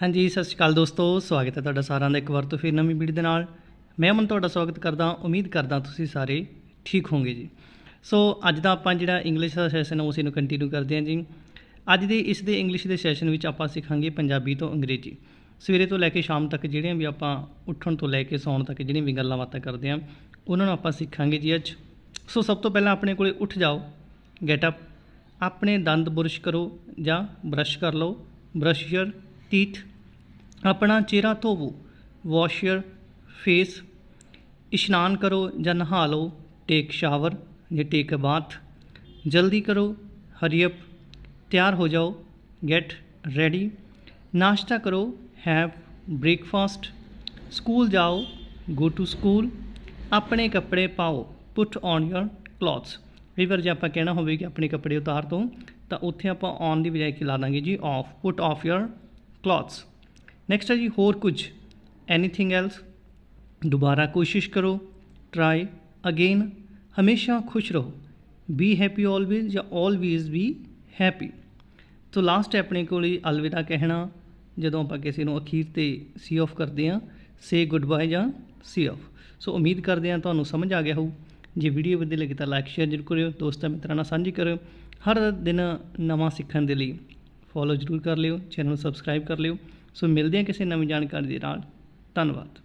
ਹਾਂਜੀ, ਸਤਿ ਸ਼੍ਰੀ ਅਕਾਲ ਦੋਸਤੋ, ਸਵਾਗਤ ਹੈ ਤੁਹਾਡਾ ਸਾਰਿਆਂ ਦਾ ਇੱਕ ਵਾਰ ਤੋਂ ਫਿਰ ਨਵੀਂ ਵੀਡੀਓ ਦੇ ਨਾਲ। ਮੈਂ ਅਮਨ, ਤੁਹਾਡਾ ਸਵਾਗਤ ਕਰਦਾ ਉਮੀਦ ਕਰਦਾ ਤੁਸੀਂ ਸਾਰੇ ਠੀਕ ਹੋਵੋਗੇ ਜੀ। ਸੋ, ਅੱਜ ਦਾ ਆਪਾਂ ਜਿਹੜਾ ਇੰਗਲਿਸ਼ ਦਾ ਸੈਸ਼ਨ ਹੈ ਉਸੇ ਨੂੰ ਕੰਟੀਨਿਊ ਕਰਦੇ ਹਾਂ ਜੀ। ਅੱਜ ਦੇ, ਇਸ ਦੇ ਇੰਗਲਿਸ਼ ਦੇ ਸੈਸ਼ਨ ਵਿੱਚ ਆਪਾਂ ਸਿੱਖਾਂਗੇ ਪੰਜਾਬੀ ਤੋਂ ਅੰਗਰੇਜ਼ੀ। ਸਵੇਰੇ ਤੋਂ ਲੈ ਕੇ ਸ਼ਾਮ ਤੱਕ ਜਿਹੜੀਆਂ ਵੀ ਆਪਾਂ ਉੱਠਣ ਤੋਂ ਲੈ ਕੇ ਸੌਣ ਤੱਕ ਜਿਹੜੀਆਂ ਵੀ ਗੱਲਾਂ ਬਾਤਾਂ ਕਰਦੇ ਹਾਂ, ਉਹਨਾਂ ਨੂੰ ਆਪਾਂ ਸਿੱਖਾਂਗੇ ਜੀ ਅੱਜ। ਸੋ, ਸਭ ਤੋਂ ਪਹਿਲਾਂ ਆਪਣੇ ਕੋਲੇ ਉੱਠ ਜਾਓ ਗੈਟ ਅਪ ਆਪਣੇ ਦੰਦ ਬੁਰਸ਼ ਕਰੋ ਜਾਂ ਬਰਸ਼ ਕਰ ਲਓ। ਬਰਸ਼ ਯਰ ਟੀਥ ਆਪਣਾ ਚਿਹਰਾ ਧੋਵੋ ਵਾਸ਼ ਯਰ ਫੇਸ ਇਸ਼ਨਾਨ ਕਰੋ ਜਾਂ ਨਹਾ ਲਓ ਟੇਕ ਸ਼ਾਵਰ ਜਾਂ ਟੇਕ ਅ ਬਾਥ ਜਲਦੀ ਕਰੋ ਹਰੀ ਅਪ ਤਿਆਰ ਹੋ ਜਾਓ ਗੈਟ ਰੈਡੀ ਨਾਸ਼ਤਾ ਕਰੋ ਹੈਵ ਬ੍ਰੇਕਫਾਸਟ ਸਕੂਲ ਜਾਓ ਗੋ ਟੂ ਸਕੂਲ ਆਪਣੇ ਕੱਪੜੇ ਪਾਓ ਪੁੱਟ ਔਨ ਯਰ ਕਲੋਥਸ ਕਈ ਵਾਰ ਜੇ ਆਪਾਂ ਕਹਿਣਾ ਹੋਵੇ ਕਿ ਆਪਣੇ ਕੱਪੜੇ ਉਤਾਰ ਦੋ, ਤਾਂ ਉੱਥੇ ਆਪਾਂ ਔਨ ਦੀ ਬਜਾਏ ਕਿ ਲਾ ਦਾਂਗੇ ਜੀ off put off your clothes next ਹੈ ਜੀ ਹੋਰ ਕੁਝ। ਐਨੀਥਿੰਗ ਐਲਸ ਦੁਬਾਰਾ ਕੋਸ਼ਿਸ਼ ਕਰੋ। ਟਰਾਈ ਅਗੇਨ ਹਮੇਸ਼ਾ ਖੁਸ਼ ਰਹੋ। ਬੀ ਹੈਪੀ ਆਲਵੇਜ਼ ਜਾਂ always be happy so last ਆਪਣੇ ਕੋਲ ਹੀ ਅਲਵਿਦਾ ਕਹਿਣਾ। ਜਦੋਂ ਆਪਾਂ ਕਿਸੇ ਨੂੰ ਅਖੀਰ ਤੇ ਸੀ ਆਫ ਕਰਦੇ ਹਾਂ ਸੇ ਗੁੱਡ ਬਾਏ ਜਾਂ ਸੀ ਆਫ ਸੋ ਉਮੀਦ ਕਰਦੇ ਹਾਂ ਤੁਹਾਨੂੰ ਸਮਝ ਆ ਗਿਆ ਹੋਊ। ਜੇ ਵੀਡੀਓ ਵਧੀਆ ਲੱਗੀ ਤਾਂ ਲਾਈਕ ਸ਼ੇਅਰ ਜ਼ਰੂਰ ਕਰਿਓ। ਦੋਸਤਾਂ ਮਿੱਤਰਾਂ ਨਾਲ ਸਾਂਝੀ ਕਰਿਓ। ਹਰ ਦਿਨ ਨਵਾਂ ਸਿੱਖਣ ਦੇ ਲਈ। ਫੋਲੋ ਜ਼ਰੂਰ ਕਰ ਲਿਓ, ਚੈਨਲ ਨੂੰ ਸਬਸਕ੍ਰਾਈਬ ਕਰ ਲਿਓ। ਸੋ ਮਿਲਦੇ ਹਾਂ ਕਿਸੇ ਨਵੀਂ ਜਾਣਕਾਰੀ ਦੇ ਨਾਲ। ਧੰਨਵਾਦ।